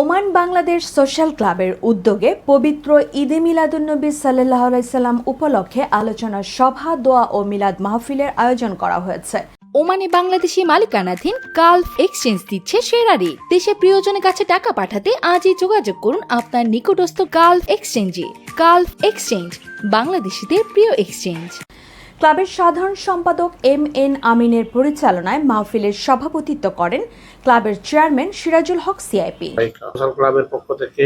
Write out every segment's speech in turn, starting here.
Oman Bangladesh social ক্লাবের উদ্যোগে পবিত্র ঈদে মিলাদুন্নবী সাল্লাহ সাল্লাম উপলক্ষে আলোচনা সভা, দোয়া ও মিলাদ মাহফিলের আয়োজন করা হয়েছে। ওমানে বাংলাদেশি মালিকানাধীন গালফ এক্সচেঞ্জ দিচ্ছে সেরা রেট দেশে প্রিয়জনের কাছে টাকা পাঠাতে আজই যোগাযোগ করুন আপনার নিকটস্থ গালফ এক্সচেঞ্জে। গালফ এক্সচেঞ্জ, বাংলাদেশিদের প্রিয় এক্সচেঞ্জ। ক্লাবের সাধারণ সম্পাদক এম এন আমিনের পরিচালনায় মাহফিলের সভাপতিত্ব করেন ক্লাবের চেয়ারম্যান সিরাজুল হক সিআইপি। ক্লাবের পক্ষ থেকে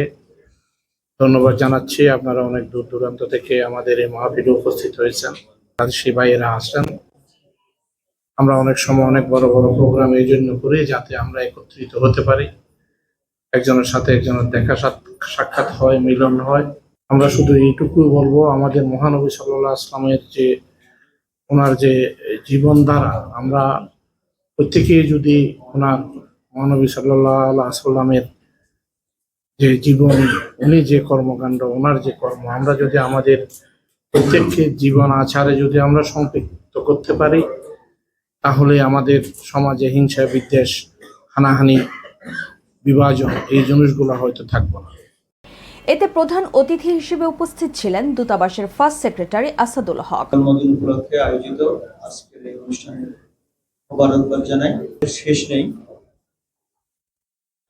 ধন্যবাদ জানাচ্ছি। আপনারা অনেক দূর দূরান্ত থেকে আমাদের এই মাহফিলে উপস্থিত হয়েছেন। রাজশাহী ভাইয়েরা আসেন আমরা অনেক সময় অনেক বড় বড় প্রোগ্রাম এই জন্য করি যাতে আমরা একত্রিত হতে পারি। একজনের সাথে একজনের দেখা সাক্ষাৎ হয়, মিলন হয়। আমরা শুধু এইটুকু বলব, আমাদের মহানবী সাল্লাহ আসলামের যে ওনার যে জীবন দ্বারা আমরা প্রত্যেকেই যদি ওনার মহানবী সাল্লাহ সাল্লামের যে জীবন, উনি যে কর্মকাণ্ড, ওনার যে কর্ম, আমরা যদি আমাদের প্রত্যেককে জীবন আচারে যদি আমরা সম্পৃক্ত করতে পারি, তাহলে আমাদের সমাজে হিংসা, বিদ্বেষ, হানাহানি, বিভাজন, এই জিনিসগুলো হয়তো থাকব না। এতে প্রধান অতিথি হিসেবে উপস্থিত ছিলেন দূতাবাসের ফার্স্ট সেক্রেটারি আসাদুল হক। উপলক্ষে আয়োজিত আজকের এই অনুষ্ঠানের জানাই। শেষ নেই।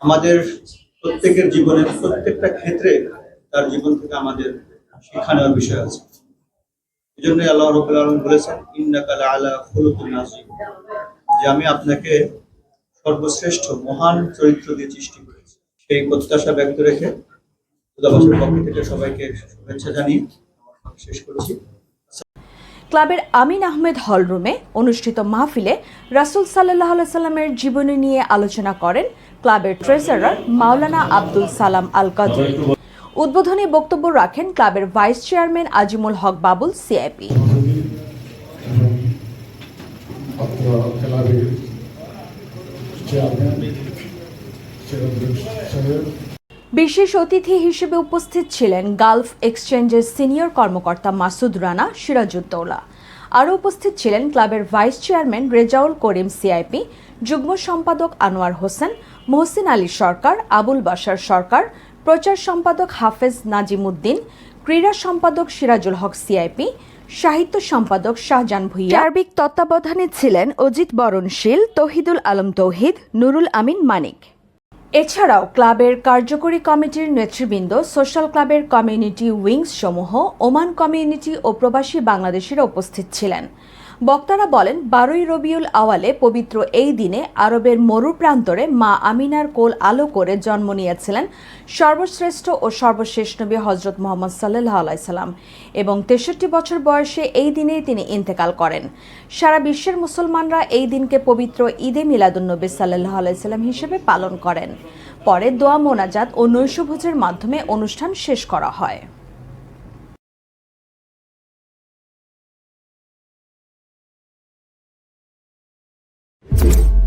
আমাদের প্রত্যেকের জীবনের প্রত্যেকটা ক্ষেত্রে তার জীবন থেকে আমাদের শিক্ষা নেওয়ার বিষয় আছে। এই জন্য আল্লাহ রবুল আলম বলেছেন ইন্নাকাল আলা নাজিম যে আমি আপনাকে সর্বশ্রেষ্ঠ মহান চরিত্র দিয়ে সৃষ্টি করেছি। সেই প্রত্যাশা ব্যক্ত রেখে দূতাবাসের পক্ষ থেকে সবাইকে শুভেচ্ছা জানিয়ে আমার শেষ করেছি। ক্লাবের আমিন আহমেদ হলরুমে অনুষ্ঠিত মাহফিলে রাসুল সাল্লাহ সাল্লামের জীবনী নিয়ে আলোচনা করেন ক্লাবের ট্রেজারার মাওলানা আব্দুল সালাম আল কাদরি উদ্বোধনী বক্তব্য রাখেন ক্লাবের vice chairman Azimul Haque Babul CIP. Chairman সাহেব বিশেষ অতিথি হিসেবে উপস্থিত ছিলেন গালফ এক্সচেঞ্জের সিনিয়র কর্মকর্তা মাসুদ রানা, সিরাজউদ্দৌলা। আরও উপস্থিত ছিলেন ক্লাবের vice chairman Rezaul Karim CIP, যুগ্ম সম্পাদক আনোয়ার হোসেন, মহসিন আলী সরকার, আবুল বাশার সরকার, প্রচার সম্পাদক হাফেজ নাজিমুদ্দিন, ক্রীড়া সম্পাদক সিরাজুল হক সিআইপি, সাহিত্য সম্পাদক শাহজান ভুইয়া। সার্বিক তত্ত্বাবধানে ছিলেন অজিত বরণশীল, তহিদুল আলম তৌহিদ, নুরুল আমিন মানিক। এছাড়াও ক্লাবের কার্যকরী কমিটির নেতৃবৃন্দ, সোশ্যাল ক্লাবের কমিউনিটি উইংস সমূহ, ওমান কমিউনিটি ও প্রবাসী বাংলাদেশিরা উপস্থিত ছিলেন। বক্তারা বলেন, বারোই রবিউল আওয়ালে পবিত্র এই দিনে আরবের মরু প্রান্তরে মা আমিনার কোল আলো করে জন্ম নিয়েছিলেন সর্বশ্রেষ্ঠ ও সর্বশেষ নবী হজরত মোহাম্মদ সাল্লাহ আলাইসাল্লাম এবং তেষট্টি বছর বয়সে এই দিনেই তিনি ইন্তেকাল করেন। সারা বিশ্বের মুসলমানরা এই দিনকে পবিত্র ঈদে মিলাদুন্নবী সাল্লাহ আলাইসাল্লাম হিসেবে পালন করেন। পরে দোয়া মোনাজাত ও নৈশভোজের মাধ্যমে অনুষ্ঠান শেষ করা হয়। you.